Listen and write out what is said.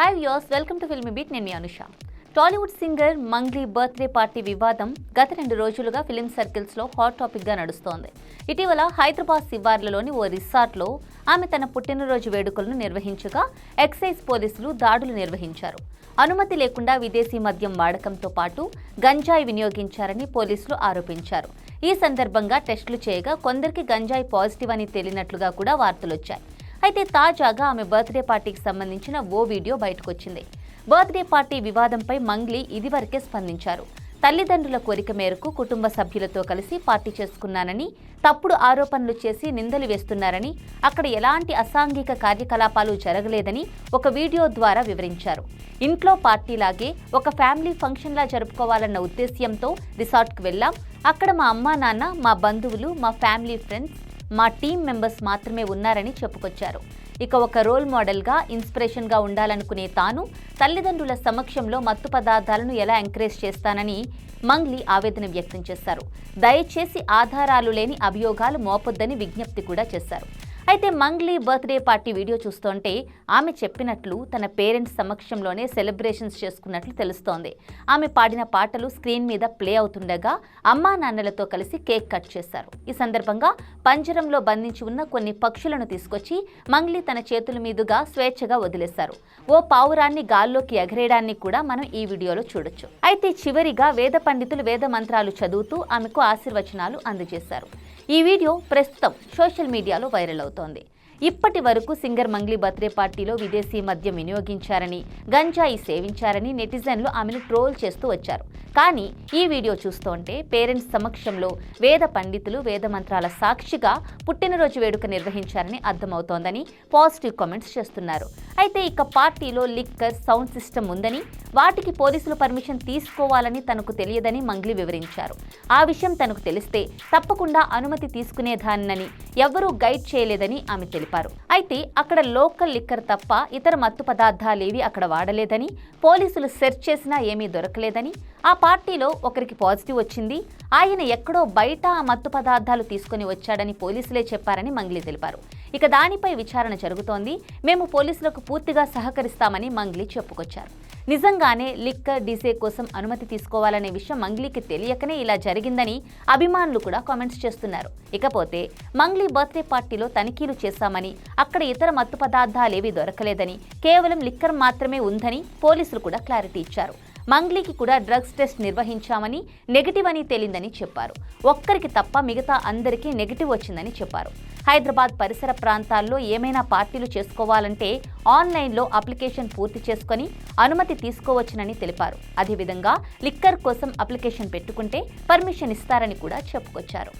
Hi views welcome to film beat నేను మీ Anusha. Tollywood singer Mangli birthday party వివాదం గత రెండు రోజులుగా ఫిలిం సర్కిల్స్లో హాట్ టాపిక్గా నడుస్తోంది. ఇటీవల హైదరాబాద్ శివార్లలోని ఓ రిసార్ట్లో ఆమె తన పుట్టినరోజు వేడుకలను నిర్వహించగా ఎక్సైజ్ పోలీసులు దాడులు నిర్వహించారు. అనుమతి లేకుండా విదేశీ మద్యం వాడకంతో పాటు గంజాయి వినియోగించారని పోలీసులు ఆరోపించారు. ఈ సందర్భంగా టెస్టులు చేయగా కొందరికి గంజాయి పాజిటివ్ అని తేలినట్లుగా కూడా వార్తలొచ్చాయి. అయితే తాజాగా ఆమె బర్త్డే పార్టీకి సంబంధించిన ఓ వీడియో బయటకొచ్చింది. బర్త్డే పార్టీ వివాదంపై మంగ్లీ ఇదివరకే స్పందించారు. తల్లిదండ్రుల కోరిక మేరకు కుటుంబ సభ్యులతో కలిసి పార్టీ చేసుకున్నానని తప్పుడు ఆరోపణలు చేసి నిందలు వేస్తున్నారని అక్కడ ఎలాంటి అసాంఘిక కార్యకలాపాలు జరగలేదని ఒక వీడియో ద్వారా వివరించారు. ఇంట్లో పార్టీలాగే ఒక ఫ్యామిలీ ఫంక్షన్లా జరుపుకోవాలన్న ఉద్దేశ్యంతో రిసార్ట్కి వెళ్ళాం. అక్కడ మా అమ్మా నాన్న మా బంధువులు మా ఫ్యామిలీ ఫ్రెండ్స్ మా టీం మెంబర్స్ మాత్రమే ఉన్నారని చెప్పుకొచ్చారు. ఇక ఒక రోల్ మోడల్గా ఇన్స్పిరేషన్గా ఉండాలనుకునే తాను తల్లిదండ్రుల సమక్షంలో మత్తు పదార్థాలను ఎలా ఎంకరేజ్ చేస్తానని మంగ్లీ ఆవేదన వ్యక్తం చేశారు. దయచేసి ఆధారాలు లేని అభియోగాలు మోపొద్దని విజ్ఞప్తి కూడా చేశారు. అయితే మంగ్లీ బర్త్డే పార్టీ వీడియో చూస్తుంటే ఆమె చెప్పినట్లు తన పేరెంట్స్ సమక్షంలోనే సెలబ్రేషన్స్ చేసుకున్నట్లు తెలుస్తోంది. ఆమె పాడిన పాటలు స్క్రీన్ మీద ప్లే అవుతుండగా అమ్మా నాన్నలతో కలిసి కేక్ కట్ చేశారు. ఈ సందర్భంగా పంజరంలో బంధించి ఉన్న కొన్ని పక్షులను తీసుకొచ్చి మంగ్లీ తన చేతుల మీదుగా స్వేచ్ఛగా వదిలేశారు. ఓ పావురాన్ని గాల్లోకి ఎగరేయడాన్ని కూడా మనం ఈ వీడియోలో చూడొచ్చు. అయితే చివరిగా వేద పండితులు వేద మంత్రాలు చదువుతూ ఆమెకు ఆశీర్వచనాలు అందజేశారు. ఈ వీడియో ప్రస్తుతం సోషల్ మీడియాలో వైరల్ అవుతుంది. ఇప్పటి వరకు సింగర్ మంగ్లీ బర్త్డే పార్టీలో విదేశీ మద్యం వినియోగించారని గంజాయి సేవించారని నెటిజన్లు ఆమెను ట్రోల్ చేస్తూ వచ్చారు. కానీ ఈ వీడియో చూస్తుంటే పేరెంట్స్ సమక్షంలో వేద పండితులు వేద మంత్రాల సాక్షిగా పుట్టినరోజు వేడుక నిర్వహించారని అర్థమవుతోందని పాజిటివ్ కామెంట్స్ చేస్తున్నారు. అయితే ఇక పార్టీలో లిక్కర్ సౌండ్ సిస్టమ్ ఉందని వాటికి పోలీసులు పర్మిషన్ తీసుకోవాలని తనకు తెలియదని మంగ్లీ వివరించారు. ఆ విషయం తనకు తెలిస్తే తప్పకుండా అనుమతి తీసుకునేదాన్నని ఎవరూ గైడ్ చేయలేదని ఆమె తెలిపారు. అయితే అక్కడ లోకల్ లిక్కర్ తప్ప ఇతర మత్తు పదార్థాలేవి అక్కడ వాడలేదని పోలీసులు సెర్చ్ చేసినా ఏమీ దొరకలేదని ఆ పార్టీలో ఒకరికి పాజిటివ్ వచ్చింది. ఆయన ఎక్కడో బయట ఆ మత్తు పదార్థాలు తీసుకుని వచ్చాడని పోలీసులే చెప్పారని మంగ్లీ తెలిపారు. ఇక దానిపై విచారణ జరుగుతోంది. మేము పోలీసులకు పూర్తిగా సహకరిస్తామని మంగ్లీ చెప్పుకొచ్చారు. నిజంగానే లిక్కర్ డీసే కోసం అనుమతి తీసుకోవాలనే విషయం మంగ్లీకి తెలియకనే ఇలా జరిగిందని అభిమానులు కూడా కామెంట్స్ చేస్తున్నారు. ఇకపోతే మంగ్లీ బర్త్డే పార్టీలో తనిఖీలు చేశామని అక్కడ ఇతర మత్తు పదార్థాలేవీ దొరకలేదని కేవలం లిక్కర్ మాత్రమే ఉందని పోలీసులు కూడా క్లారిటీ ఇచ్చారు. మంగ్లీకి కూడా డ్రగ్స్ టెస్ట్ నిర్వహించామని నెగిటివ్ అని తేలిందని చెప్పారు. ఒక్కరికి తప్ప మిగతా అందరికీ నెగిటివ్ వచ్చిందని చెప్పారు. హైదరాబాద్ పరిసర ప్రాంతాల్లో ఏమైనా పార్టీలు చేసుకోవాలంటే ఆన్లైన్లో అప్లికేషన్ పూర్తి చేసుకొని అనుమతి తీసుకోవచ్చునని తెలిపారు. అదేవిధంగా లిక్కర్ కోసం అప్లికేషన్ పెట్టుకుంటే పర్మిషన్ ఇస్తారని కూడా చెప్పుకొచ్చారు.